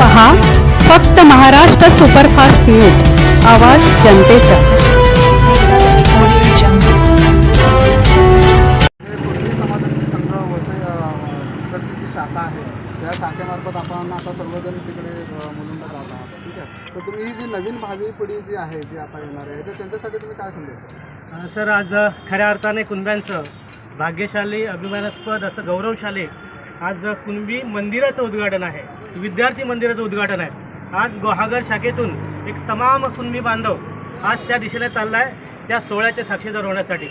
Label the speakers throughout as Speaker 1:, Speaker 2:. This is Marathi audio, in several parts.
Speaker 1: पहा फक्त महाराष्ट्र सुपरफास्ट न्यूज आवाज जनतेचा.
Speaker 2: शाखा आहे त्या शाखेमार्फत आपण आता सर्वजण तिकडे अ, मुलुंडला राहत आहात. ठीक आहे? तर तुम्ही ही जी नवीन भावी पिढी जी आहे जी आता येणार आहे तर त्यांच्यासाठी तुम्ही काय संदेश
Speaker 3: सर आज खऱ्या अर्थाने कुणब्यांचं भाग्यशाली अभिमानास्पद असं गौरवशाली आज कुणबी मंदिराचं उद्घाटन आहे. विद्यार्थी मंदिराचं उद्घाटन आहे. आज गुहागर शाखेतून एक तमाम कुणबी बांधव आज त्या दिशेने चालला आहे त्या सोहळ्याचे साक्षीदार होण्यासाठी.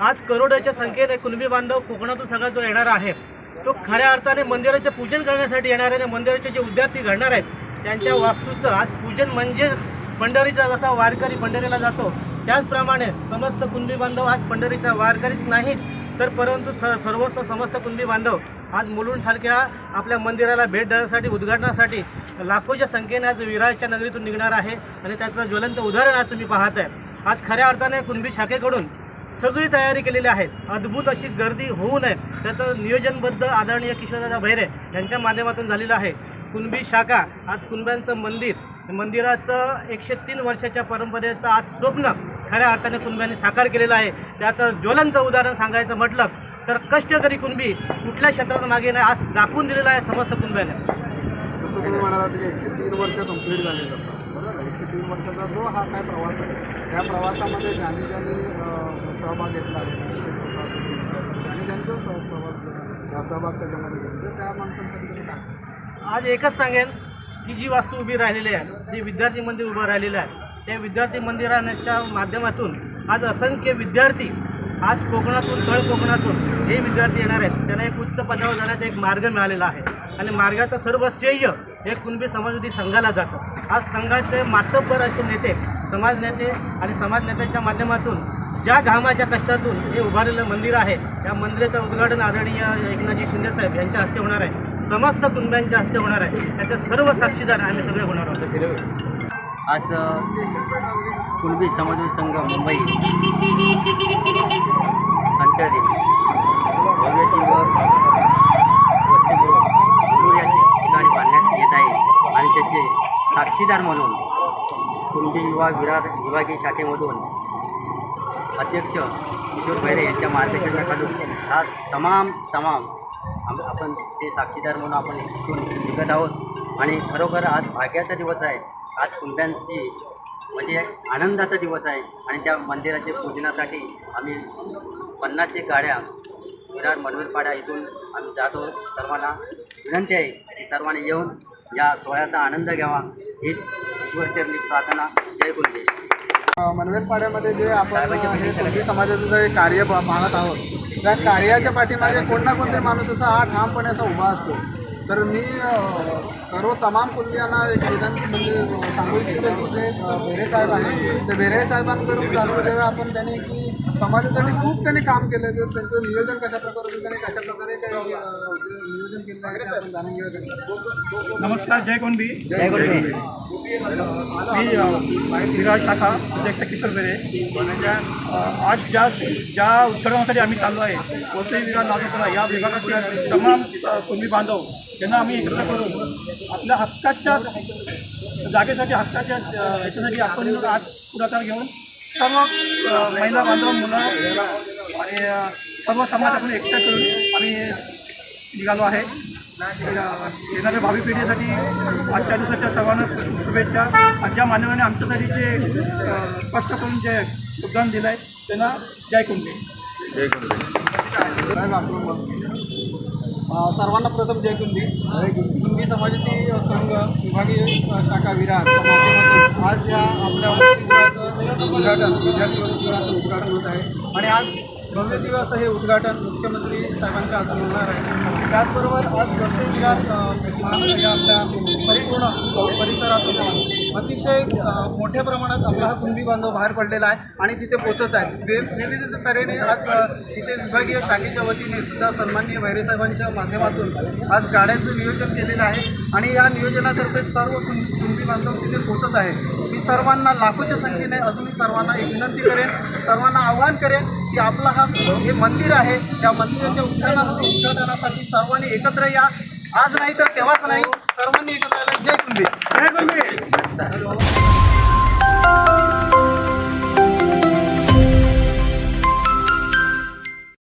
Speaker 3: आज करोडोच्या संख्येने कुणबी बांधव कोकणातून सगळा जो येणार आहे तो खऱ्या अर्थाने मंदिराचे पूजन करण्यासाठी येणार आहे आणि मंदिराचे जे विद्यार्थी घडणार आहेत त्यांच्या वास्तूचं आज पूजन म्हणजेच पंढरीचा जसा वारकरी पंढरीला जातो त्याचप्रमाणे समस्त कुणबी बांधव आज पंढरीच्या वारकरीच नाहीच तर परंतु स सर्वस्व समस्त कुणबी बांधव आज मुलुंडसारख्या आपल्या मंदिराला भेट देण्यासाठी उद्घाटनासाठी लाखोच्या संख्येने आज विराजच्या नगरीतून निघणार आहे आणि त्याचं ज्वलंत उदाहरण आज तुम्ही पाहत आहे आज खऱ्या अर्थाने कुणबी शाखेकडून सगळी तयारी केलेली आहे. अद्भुत अशी गर्दी होऊ नये. त्याचं नियोजनबद्ध आदरणीय किशोरदादा भैरे यांच्या माध्यमातून झालेलं आहे. कुणबी शाखा आज कुणब्यांचं मंदिर मंदिराचं एकशे तीन वर्षाच्या परंपरेचं आज स्वप्न खऱ्या अर्थाने कुणब्यांनी साकार केलेलं आहे. त्याचं ज्वलंत उदाहरण सांगायचं म्हटलं तर कष्टकरी कुणबी कुठल्या क्षेत्रात मागे नाही आज झाकून दिलेलं आहे समस्त कुणब्याने
Speaker 2: जसं तुम्ही म्हणालात की एकशे तीन वर्ष कंप्लीट झालेलं बरोबर? एकशे तीन वर्षाचा जो हा काय प्रवास आहे त्या प्रवासामध्ये ज्यांनी ज्यांनी सहभाग घेतला आहे ज्यांनी ज्यांनी जो सह प्रवास अ, सहभाग त्याच्यामध्ये घेतला त्या माणसांसाठी काय?
Speaker 3: आज एकच सांगेन की जी वास्तू उभी राहिलेली आहे जे विद्यार्थी मंदिर उभं राहिलेलं आहे त्या विद्यार्थी मंदिराच्या माध्यमातून आज असंख्य विद्यार्थी आज कोकणातून तळ कोकणातून जे विद्यार्थी येणार आहेत त्यांना एक उच्च पदावर जाण्याचा एक मार्ग मिळालेला आहे. आणि मार्गाचं सर्व श्रेय हे कुणबी समाजवादी संघाला जातं. आज संघाचे मातब्बर असे नेते समाज नेते आणि समाज नेत्यांच्या माध्यमातून ज्या घामाच्या कष्टातून हे उभारलेलं मंदिर आहे त्या मंदिराचं उद्घाटन आदरणीय एकनाथजी शिंदेसाहेब यांच्या हस्ते होणार आहे. समस्त कुटुंबियांच्या हस्ते होणार आहे. त्याच्या सर्व साक्षीदार आम्ही सगळे होणार आहोत.
Speaker 4: आज कुणबी समाज संघ मुंबई. संचालित भव्यती व वसतिगृह. दूर या ठिकाणी बांधण्यात येत आहे. आणि त्याचे साक्षीदार म्हणून कुणबी युवा विरार विभागीय शाखेमधून अध्यक्ष किशोर भैरे यांच्या मार्गदर्शनाखालून हा तमाम तमाम आम- आपण ते साक्षीदार म्हणून आपण इथून निघत आहोत. आणि खरोखर आज भाग्याचा दिवस आहे. आज कुंड्यांची म्हणजे आनंदाचा दिवस आहे. आणि त्या मंदिराच्या पूजनासाठी आम्ही पन्नास एक गाड्या विरार मनवीरपाड्या इथून आम्ही जातो. सर्वांना विनंती आहे की सर्वांनी येऊन या सोहळ्याचा आनंद घ्यावा. हीच ईश्वरचरणी प्रार्थना. जय कुंडे
Speaker 2: अ, मनवेलपाड्यामध्ये जे आपण हे कुणबी समाजाचं जे कार्य पाहत आहोत त्या कार्याच्या पाठीमागे कोण ना कोणतरी माणूस असा हा ठामपणे असा उभा असतो. तर मी सर्व तमाम कुणबियांना एक विनंती म्हणजे सांगू इच्छितो की जे बेरे साहेब आहेत ते बेरे साहेबांकडून जाणून घेऊया आपण त्यांनी की समाजासाठी खूप त्यांनी काम केलं तर त्यांचं नियोजन कशा प्रकारे होतं, त्यांनी कशा प्रकारे काही नियोजन केलं आहे ते जाणून घेऊया.
Speaker 3: नमस्कार जय कोणबी?
Speaker 4: जय गुंडे
Speaker 3: मी विराज शाखा म्हणजे अध्यक्ष किशोर बेरे. अ, आज ज्या ज्या उत्खननासाठी आम्ही चाललो आहे वसई विरार नागपूर या विभागातल्या तमाम कुंभी बांधव यांना आम्ही एकत्र करून आपल्या हक्काच्या जागेसाठी हक्काच्या याच्यासाठी आपण आज पुढाकार घेऊन सर्व महिला बांधव मुलं आणि सर्व समाज आपण एकत्र करून आम्ही निघालो आहे. येणाऱ्या भावी पिढीसाठी आजच्या दिवसाच्या सर्वांना शुभेच्छा. आणि ज्या मानवाने आमच्यासाठी जे स्पष्ट करून जे योगदान दिलं आहे त्यांना जय
Speaker 2: कुंभे जय कुंभे सर्वांना प्रथम जय कुंदी. कुंडी समाजाची संघ विभागीय शाखा विरार माध्यमातून आज या आपल्या उद्घाटन विद्यार्थी वसतिगृहाचं उद्घाटन होत आहे. आणि आज भव्य दिवस हे उद्घाटन मुख्यमंत्री साहेबांच्या हातून होणार आहे. त्याचबरोबर आज वसई विरार महानगर या आपल्या परिपूर्ण परिसरातून अतिशय मोठ्या प्रमाणात आपला हा कुणबी बांधव बाहेर पडलेला आहे आणि तिथे पोचत आहे. वे विविध तऱ्हेने आज तिथे विभागीय शाखेच्या वतीने सुद्धा सन्माननीय भैरेसाहेबांच्या माध्यमातून आज गाड्यांचं नियोजन केलेलं आहे आणि या नियोजनातर्फे सर्व कुण कुणबी बांधव तिथे पोचत आहे. मी सर्वांना लाखोच्या संख्येने अजूनही सर्वांना एक विनंती करेन सर्वांना आव्हान करेन की आपला हा हे मंदिर आहे. त्या मंदिराच्या उद्घाटना उद्घाटनासाठी सर्वांनी एकत्र या.
Speaker 5: आज नाही तर तेव्हाच नाही. सर्वांनी एकत्र आलं जय कुंभी